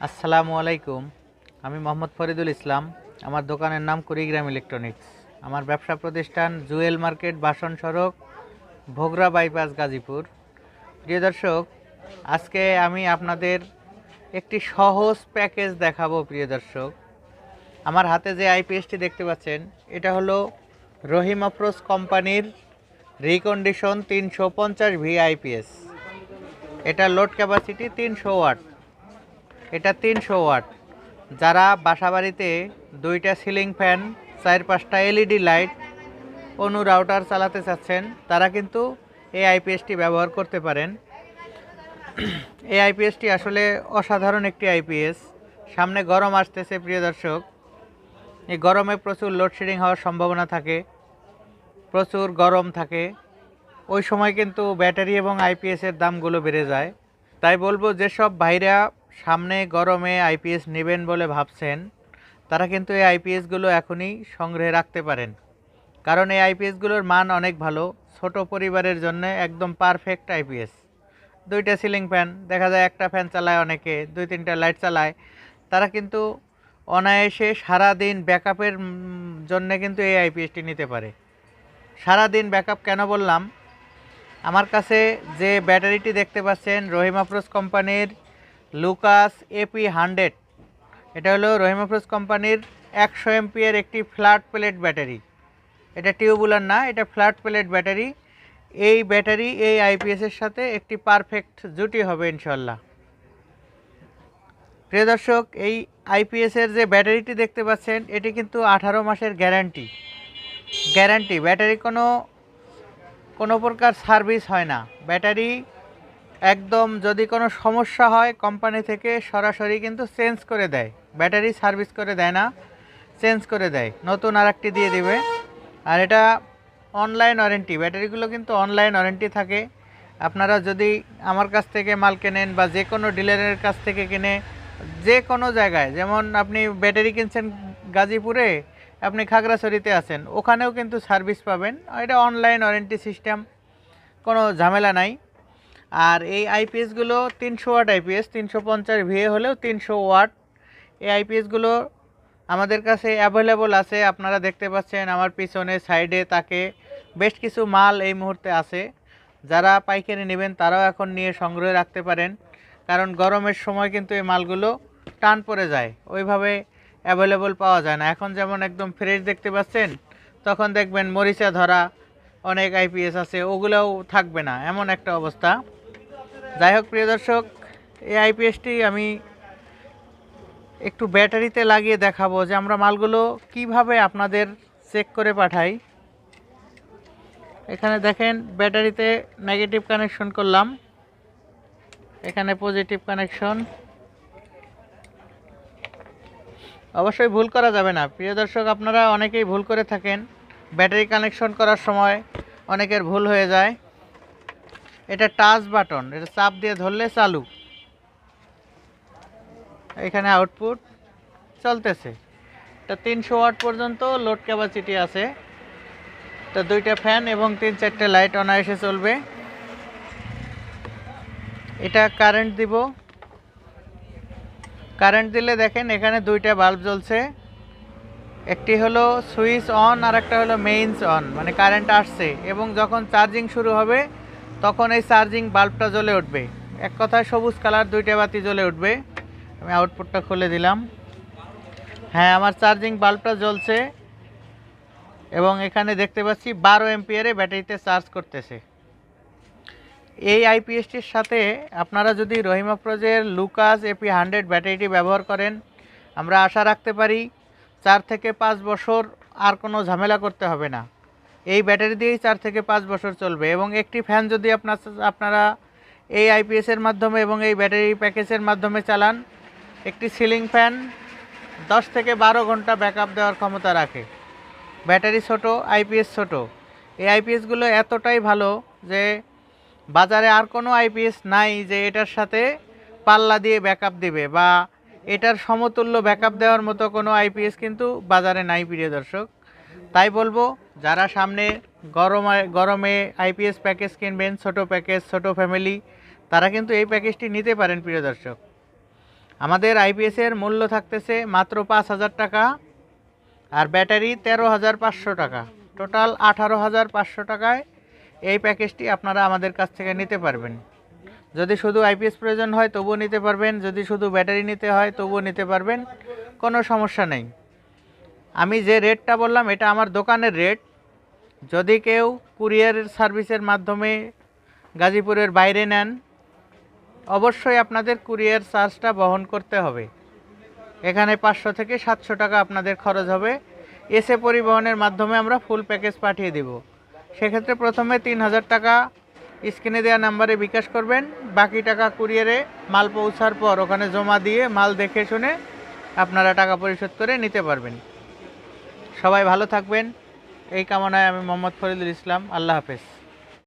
আসসালামু আলাইকুম। আমি মোহাম্মদ ফরিদুল ইসলাম। আমার দোকানের নাম কুড়িগ্রাম ইলেকট্রনিক্স। আমার ব্যবসা প্রতিষ্ঠান জুয়েল মার্কেট বাসন সড়ক, ভোগরা বাইপাস গাজীপুর। প্রিয় দর্শক, আজকে আমি আপনাদের একটি সহজ প্যাকেজ দেখাবো, প্রিয় দর্শক। আমার হাতে যে আইপিএসটি দেখতে পাচ্ছেন, এটা হলো রহিম আফরোজ কোম্পানির রিকন্ডিশন তিনশো পঞ্চাশ ভি আইপিএস এটা লোড ক্যাপাসিটি তিনশো ওয়াট। এটা তিনশো ওয়াট। যারা বাসাবাড়িতে দুইটা সিলিং ফ্যান, চার পাঁচটা এলইডি লাইট, অনু রাউটার চালাতে চাচ্ছেন, তারা কিন্তু এই আইপিএসটি ব্যবহার করতে পারেন। এই আইপিএসটি আসলে অসাধারণ একটি আইপিএস। সামনে গরম আসতেছে, প্রিয় দর্শক। এই গরমে প্রচুর লোডশেডিং হওয়ার সম্ভাবনা থাকে, প্রচুর গরম থাকে। ওই সময় কিন্তু ব্যাটারি এবং আইপিএসের দামগুলো বেড়ে যায়। তাই বলব, যেসব ভাইরা সামনে গরমে আইপিএস নেবেন বলে ভাবছেন, তারা কিন্তু এই আইপিএসগুলো এখনই সংগ্রহে রাখতে পারেন। কারণ এই আইপিএসগুলোর মান অনেক ভালো, ছোট পরিবারের জন্য একদম পারফেক্ট আইপিএস দুইটা সিলিং ফ্যান, দেখা যায় একটা ফ্যান চালায় অনেকে, দুই তিনটা লাইট চালায়। তারা কিন্তু অনায়াসে সারাদিন ব্যাকআপের জন্য কিন্তু এই আইপিএসটি নিতে পারে। সারাদিন ব্যাকআপ কেন বললাম? আমার কাছে যে ব্যাটারিটি দেখতে পাচ্ছেন, রহিম আফরোজ কোম্পানির লুকাস এপি হান্ড্রেড। এটা হলো রহিম আফরোজ কোম্পানির একশো এমপিএর একটি ফ্ল্যাট প্লেট ব্যাটারি। এটা টিউবুলার না, এটা ফ্ল্যাট প্লেট ব্যাটারি। এই ব্যাটারি এই আইপিএসের সাথে একটি পারফেক্ট জুটি হবে ইনশাল্লাহ প্রিয় দর্শক, এই আইপিএসের যে ব্যাটারিটি দেখতে পাচ্ছেন, এটি কিন্তু আঠারো মাসের গ্যারান্টি। গ্যারান্টি, ব্যাটারি কোনো কোনো প্রকার সার্ভিস হয় না। ব্যাটারি একদম যদি কোনো সমস্যা হয় কোম্পানি থেকে সরাসরি কিন্তু চেঞ্জ করে দেয়। ব্যাটারি সার্ভিস করে দেয় না চেঞ্জ করে দেয়। নতুন আর একটি দিয়ে দেবে। আর এটা অনলাইন ওয়ারেন্টি ব্যাটারিগুলো কিন্তু অনলাইন ওয়ারেন্টি থাকে। আপনারা যদি আমার কাছ থেকে মাল কেনেন বা যে কোনো ডিলারের কাছ থেকে কিনে, যে কোনো জায়গায়, যেমন আপনি ব্যাটারি কিনছেন গাজীপুরে, আপনি খাগড়াছড়িতে আছেন, ওখানেও কিন্তু সার্ভিস পাবেন। এটা অনলাইন ওয়ারেন্টি সিস্টেম কোনো ঝামেলা নাই। আর এই আইপিএসগুলো তিনশো ওয়াট আইপিএস তিনশো পঞ্চাশ ভিএ হলেও তিনশো ওয়াট। এই আইপিএসগুলো আমাদের কাছে অ্যাভেলেবল আছে, আপনারা দেখতে পাচ্ছেন আমার পিছনে সাইডে তাকে বেশ কিছু মাল এই মুহূর্তে আছে। যারা পাইকারি নেবেন তারাও এখন নিয়ে সংগ্রহে রাখতে পারেন, কারণ গরমের সময় কিন্তু এই মালগুলো টান পড়ে যায়, ওইভাবে অ্যাভেলেবল পাওয়া যায় না। এখন যেমন একদম ফ্রেশ দেখতে পাচ্ছেন, তখন দেখবেন মরিচা ধরা অনেক আইপিএস আছে, ওগুলোও থাকবে না, এমন একটা অবস্থা। যাই হোক, প্রিয় দর্শক, এই আইপিএসটি আমি একটু ব্যাটারিতে লাগিয়ে দেখাবো যে আমরা মালগুলো কীভাবে আপনাদের চেক করে পাঠাই। এখানে দেখেন, ব্যাটারিতে নেগেটিভ কানেকশন করলাম। এখানে পজিটিভ কানেকশন অবশ্যই ভুল করা যাবে না। প্রিয় দর্শক, আপনারা অনেকেই ভুল করে থাকেন। ব্যাটারি কানেকশন করার সময় অনেকের ভুল হয়ে যায়। এটা টাচ বাটন এটা চাপ দিয়ে ধরলে চালু। এখানে আউটপুট চলতেছে। এটা তিনশো ওয়াট পর্যন্ত লোড ক্যাপাসিটি আছে। তো দুইটা ফ্যান এবং তিন চারটে লাইট অনায়াসে চলবে। এটা কারেন্ট দিব। কারেন্ট দিলে দেখেন এখানে দুইটা বাল্ব জ্বলছে। একটি হলো সুইচ অন আর একটা হলো মেইনস অন মানে কারেন্ট আসছে। এবং যখন চার্জিং শুরু হবে তখন এই চার্জিং বাল্বটা জ্বলে উঠবে। এক কথায় সবুজ কালার, দুইটা বাতি জ্বলে উঠবে। আমি আউটপুটটা খুলে দিলাম। হ্যাঁ আমার চার্জিং বাল্বটা জ্বলছে এবং এখানে দেখতে পাচ্ছি বারো এমপিয়ারে ব্যাটারিতে চার্জ করতেছে। এই আইপিএসটির সাথে আপনারা যদি রহিমা প্রজের লুকাস এপি হান্ড্রেড ব্যাটারিটি ব্যবহার করেন, আমরা আশা রাখতে পারি চার থেকে পাঁচ বছর আর কোনো ঝামেলা করতে হবে না। এই ব্যাটারি দিয়েই চার থেকে পাঁচ বছর চলবে এবং একটি ফ্যান যদি আপনার আপনারা এই আইপিএসের মাধ্যমে এবং এই ব্যাটারি প্যাকেজের মাধ্যমে চালান, একটি সিলিং ফ্যান দশ থেকে বারো ঘণ্টা ব্যাকআপ দেওয়ার ক্ষমতা রাখে। ব্যাটারি ছোট আইপিএস ছোট। এই আইপিএসগুলো এতটাই ভালো যে বাজারে আর কোনো আইপিএস নাই যে এটার সাথে পাল্লা দিয়ে ব্যাকআপ দিবে বা এটার সমতুল্য ব্যাকআপ দেওয়ার মতো কোনো আইপিএস কিন্তু বাজারে নাই, প্রিয় দর্শক। তাই বলব, যারা সামনে গরমে গরমে আইপিএস প্যাকেজ কিনবেন, ছোট প্যাকেজ ছোট ফ্যামিলি তারা কিন্তু এই প্যাকেজটি নিতে পারেন, প্রিয় দর্শক। আমাদের আইপিএসের মূল্য থাকতেছে মাত্র পাঁচ হাজার টাকা আর ব্যাটারি তেরো হাজার পাঁচশো টাকা। টোটাল আঠারো হাজার পাঁচশো টাকায় এই প্যাকেজটি আপনারা আমাদের কাছ থেকে নিতে পারবেন। যদি শুধু আইপিএস প্রয়োজন হয়, তবুও নিতে পারবেন। যদি শুধু ব্যাটারি নিতে হয়, তবুও নিতে পারবেন। কোনো সমস্যা নেই। আমি যে রেটটা বললাম, এটা আমার দোকানের রেট যদি কেউ কুরিয়ার সার্ভিসের মাধ্যমে গাজীপুরের বাইরে নেন, অবশ্যই আপনাদের কুরিয়ার চার্জটা বহন করতে হবে। এখানে পাঁচশো থেকে সাতশো টাকা আপনাদের খরচ হবে। এসে পরিবহনের মাধ্যমে আমরা ফুল প্যাকেজ পাঠিয়ে দেব। সেক্ষেত্রে প্রথমে তিন হাজার টাকা স্ক্রিনে দেওয়া নাম্বারে বিকাশ করবেন। বাকি টাকা কুরিয়ারে মাল পৌঁছার পর ওখানে জমা দিয়ে মাল দেখে শুনে আপনারা টাকা পরিশোধ করে নিতে পারবেন। সবাই ভালো থাকবেন। এই কামনায় আমি মোহাম্মদ ফরিদুল ইসলাম। আল্লাহ হাফেজ।